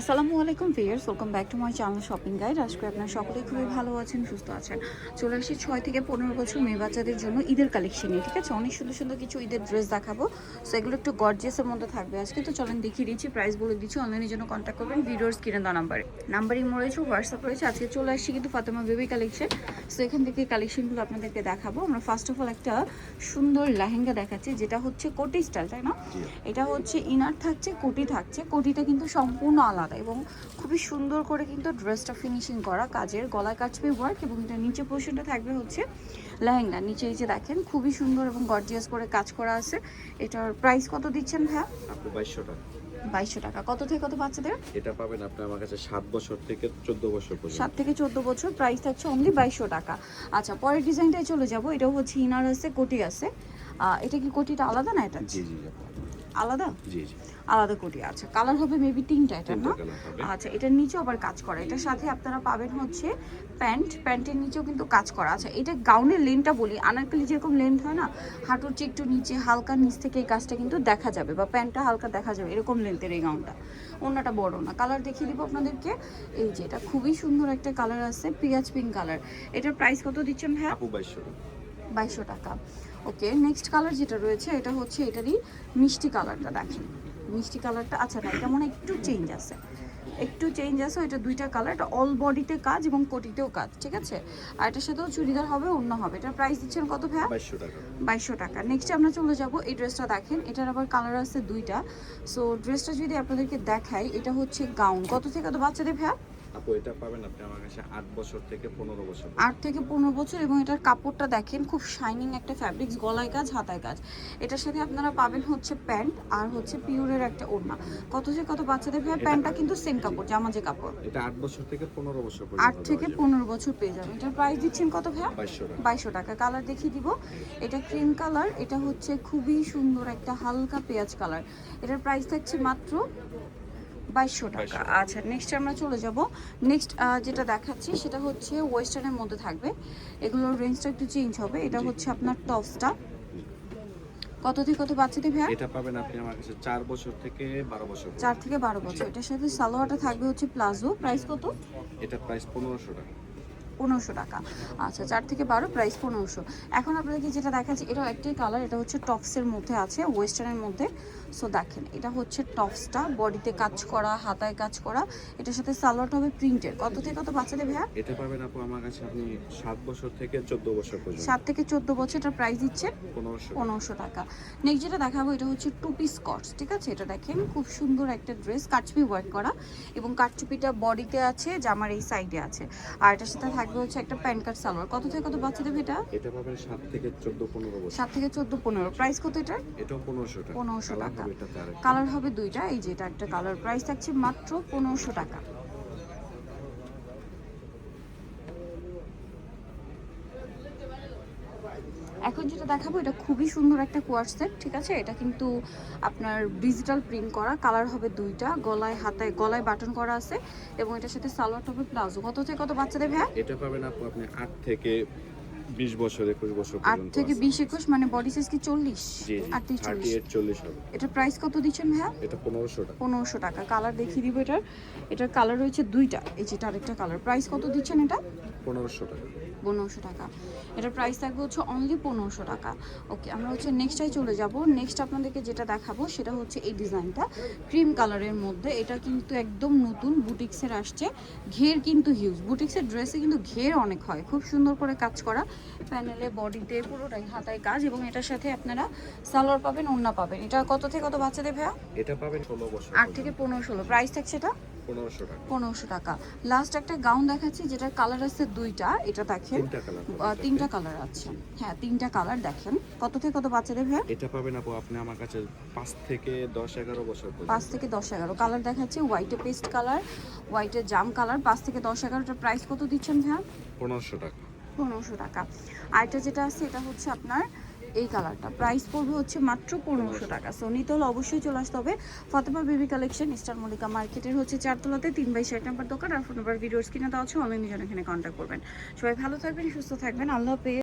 আসসালামু আলাইকুম viewers welcome back to my channel shopping guide আজকে আপনার সকলেই খুবই ভালো আছেন সুস্থ আছেন। চলে আসি ছয় থেকে পনেরো বছর মেয়ে বাচ্চাদের জন্য ঈদের কালেকশন কালেকশনে ঠিক আছে? অনেক সুন্দর সুন্দর কিছু ঈদের ড্রেস দেখাবো। সো এগুলো একটু গর্জিয়াসের মধ্যে থাকবে আজকে। তো চলেন দেখিয়ে দিচ্ছি প্রাইস বলে দিচ্ছি অনলাইনের জন্য কন্ট্যাক্ট করবেন ভিডিওর স্ক্রিনে দেওয়া নাম্বারে নাম্বারই রয়েছে হোয়াটসঅ্যাপ রয়েছে আজকে চলে আসছি কিন্তু ফাতেমা বেবি কালেকশন সো এখান থেকে কালেকশনগুলো আপনাদেরকে দেখাবো। আমরা ফার্স্ট অফ অল একটা সুন্দর লেহেঙ্গা দেখাচ্ছি যেটা হচ্ছে কোটি স্টাইল তাই না? এটা হচ্ছে ইনার থাকছে কোটি থাকছে। কোটিটা কিন্তু সম্পূর্ণ আলাদা। এবং খুবই সুন্দর করে কিন্তু ড্রেসটা ফিনিশিং করা কাজের গলায় কাটবে ওয়ার্ক এবং এটা নিচে পোর্শনটা থাকবে হচ্ছে লেহেঙ্গা। নিচে এই যে দেখেন খুবই সুন্দর এবং গর্জিয়াস করে কাজ করা আছে। এটার প্রাইস কত দিচ্ছেন হ্যাঁ বাইশশো টাকা। বাইশশো টাকা। কত থেকে কত বাচ্চাদের? এটা পাবেন আপনি আমার কাছে সাত বছর থেকে চোদ্দ বছর সাত থেকে চোদ্দ বছর প্রাইস থাকছে অনলি বাইশশো টাকা। আচ্ছা পরের ডিজাইনটায় চলে যাব। এটাও হচ্ছে ইনার আছে কোটি আছে। এটা কি কোটিটা আলাদা না এটা জি জি। আলাদা? জি জি। আলাদা কোটি আচ্ছা। কালার হবে মেবি তিনটা এটা না? আচ্ছা এটার নিচেও আবার কাজ করা। এটার সাথে আপনারা পাবেন হচ্ছে প্যান্ট। প্যান্টের নিচেও কিন্তু কাজ করা আচ্ছা এটা গাউনের লেনটা বলি আনারকলি যেরকম লেন্থ হয় না হাঁটুর চেয়ে একটু নিচে হালকা নিচ থেকে এই কাজটা কিন্তু দেখা যাবে বা প্যান্টটা হালকা দেখা যাবে এরকম লেন্থের এই গাউনটা অন্যটা বড় না। কালার দেখিয়ে দিব আপনাদেরকে। এই যে এটা খুবই সুন্দর একটা কালার আছে পিঁয়াজ পিঙ্ক কালার এটার প্রাইস কত দিচ্ছেন হ্যাঁ বাইশশো বাইশশো টাকা। ওকে নেক্সট কালার যেটা রয়েছে এটা হচ্ছে এটারই মিষ্টি কালারটা দেখেন। মিষ্টি কালারটা আচ্ছা না এটা মনে একটু চেঞ্জ আছে। একটু চেঞ্জ আছে এটা দুইটা কালার এটা অল বডিতে কাজ এবং কোটিতেও কাজ ঠিক আছে? আর এটার সাথেও চুড়িদার হবে অন্য হবে। এটার প্রাইস দিচ্ছেন কত ভাইয়া? বাইশশো টাকা। নেক্সট আমরা চলে যাব এই ড্রেসটা দেখেন এটার আবার কালার আছে দুইটা। সো ড্রেসটা যদি আপনাদেরকে দেখাই এটা হচ্ছে গাউন কত থেকে কত বাচ্চাদের ভাইয়া? আপু এটা পাবেন আপনি আমার কাছে আট বছর থেকে পনেরো বছর আট থেকে পনেরো বছর এবং এটার কাপড়টা দেখেন খুব শাইনিং একটা ফ্যাব্রিক্স গলায় কাজ হাতায় কাজ। এটার সাথে আপনারা পাবেন হচ্ছে প্যান্ট আর হচ্ছে পিওরের একটা ওড়না। কত যে কত বাচ্চাদের ভাই প্যান্টটা কিন্তু সেম কাপড় জামা যে কাপড়। এটা আট বছর থেকে পনেরো বছর আট পর্যন্ত থেকে পনেরো বছর পেয়ে যাবেন। এটার প্রাইস দিচ্ছেন কত বাইশশো টাকা। টাকা। কালার দেখিয়ে দিব। এটা ক্রিম কালার এটা হচ্ছে খুবই সুন্দর একটা হালকা পেঁয়াজ কালার এটার প্রাইস থাকছে মাত্র বাইশশো টাকা। আচ্ছা নেক্সট আমরা চলে যাব। নেক্সট যেটা দেখাচ্ছি সেটা হচ্ছে ওয়েস্টার্নের মধ্যে থাকবে। এগুলোর রেঞ্জটা একটু চেঞ্জ হবে। এটা হচ্ছে আপনার টপসটা কত থেকে কত বাচ্চাদের ভাইয়া? এটা পাবেন আপনি আমার কাছে চার বছর থেকে বারো বছর পর্যন্ত। চার থেকে বারো বছর। এটার সাথে সালোয়ারটা থাকবে হচ্ছে প্লাজো প্রাইস কত? এটা প্রাইস পনেরোশো টাকা। পনেরোশো টাকা। আচ্ছা চার থেকে বারো প্রাইস পনেরোশো। এখন আপনাদেরকে যেটা দেখাচ্ছি এটা একটাই কালার এটা হচ্ছে টপসের মধ্যে আছে ওয়েস্টার্নের মধ্যে। সো দেখেন এটা হচ্ছে টপসটা বডিতে কাজ করা হাতায় কাজ করা এটার সাথে সালোয়ারটা হবে প্রিন্টের কত থেকে কত বাচ্চাদের ভাইয়া? এটা পাবেন আপু আমার কাছে আপনি সাত বছর থেকে চোদ্দ বছর পর্যন্ত। সাত থেকে চোদ্দ বছর এটার প্রাইস দিচ্ছে পনেরোশো। পনেরোশো টাকা। নেক্সট যেটা দেখাবো এটা হচ্ছে টু পিস স্কটস ঠিক আছে? এটা দেখেন খুব সুন্দর একটা ড্রেস কাটচুপি ওয়ার্ক করা এবং কাটচুপিটা বডিতে আছে জামার এই সাইডে আছে। আর এটার সাথে থাকবে হচ্ছে একটা প্যান্ট কার্ড সালোয়ার। কত থেকে কত বাচ্চাদের এটা? এটা পাবেন সাত থেকে চোদ্দ পনেরো বছর। সাত থেকে চোদ্দ পনেরো। প্রাইস কত এটা এটাও পনেরোশো টাকা। 1500 টাকা। কালার হবে দুইটা এই যে এটা একটা কালার প্রাইস থাকছে মাত্র পনেরোশো টাকা। এখন যেটা দেখাবো এটা খুবই সুন্দর একটা কোয়ার সেট ঠিক আছে? এটা কিন্তু আপনার ডিজিটাল প্রিন্ট করা কালার হবে দুইটা গলায় হাতায় গলায় বাটন করা আছে এবং এটার সাথে সালোয়ারটা হবে প্লাজো। কত থেকে কত বাচ্চাদের ভাইয়া? এটা পাবেন আপু আপনি আট থেকে বিশ বছর একুশ বছর আট পর্যন্ত থেকে আছে। বিশ একুশ মানে বডি সাইজ কি চল্লিশ? জি আটত্রিশ থার্টি চল্লিশ। এইট চল্লিশ হবে। এটার প্রাইস কত দিচ্ছেন ভাইয়া? এটা পনেরোশো টাকা। পনেরোশো টাকা। কালার দেখিয়ে দিব এটার। এটার কালার রয়েছে দুইটা। এই যেটা আরেকটা কালার প্রাইস কত দিচ্ছেন এটা? পনেরোশো টাকা। পনেরোশো টাকা। এটার প্রাইস থাকবে হচ্ছে অনলি পনেরোশো টাকা। ওকে আমরা হচ্ছে নেক্সটটাই চলে যাব। নেক্সট আপনাদেরকে যেটা দেখাবো সেটা হচ্ছে এই ডিজাইনটা ক্রিম কালারের মধ্যে। এটা কিন্তু একদম নতুন। বুটিক্সের আসছে। ঘের কিন্তু হিউজ বুটিক্সের ড্রেসে কিন্তু ঘের অনেক হয়। খুব সুন্দর করে কাজ করা। প্যানেলে বডিতে পুরোটাই হাতায় কাজ এবং এটার সাথে আপনারা সালোয়ার পাবেন ওড়না পাবেন। এটা কত থেকে কত বাচ্চাদের ভাইয়া? এটা পাবেন ষোলো বছর আট থেকে পনেরো ষোলো। প্রাইস থাকছে এটা? পনেরোশো টাকা। পনেরোশো টাকা। লাস্ট একটা গাউন দেখাচ্ছি যেটার কালার আছে দুইটা। এটা দেখেন তিনটা কালার আছে। হ্যাঁ তিনটা কালার দেখেন। কত থেকে কত বাচ্চাদের ভাই এটা পাবেন আপু আপনি আমার কাছে পাঁচ থেকে দশ এগারো বছর পর্যন্ত। পাঁচ থেকে দশ এগারো। কালার দেখাচ্ছি হোয়াইটে পেস্ট কালার হোয়াইটের জাম কালার পাঁচ থেকে দশ এগারোটার প্রাইস কত দিচ্ছেন ভাইয়া? পনেরোশো টাকা। পনেরোশো টাকা। আরেকটা যেটা আছে, এটা হচ্ছে আপনার এই কালারটা। প্রাইস পড়বে হচ্ছে মাত্র পনেরোশো টাকা। সো নিতে হলে অবশ্যই চলে আসতে হবে। Fatema baby collection Eastern Mallika মার্কেটের হচ্ছে চারতলাতে তিন বাই ষাট নাম্বার দোকান। আর ফোন নাম্বার ভিডিওস কিনে দেওয়া আছে। অনলাইনে যেন এখানে কন্ট্যাক্ট করবেন। সবাই ভালো থাকবেন, সুস্থ থাকবেন। আল্লাহ হাফেজ।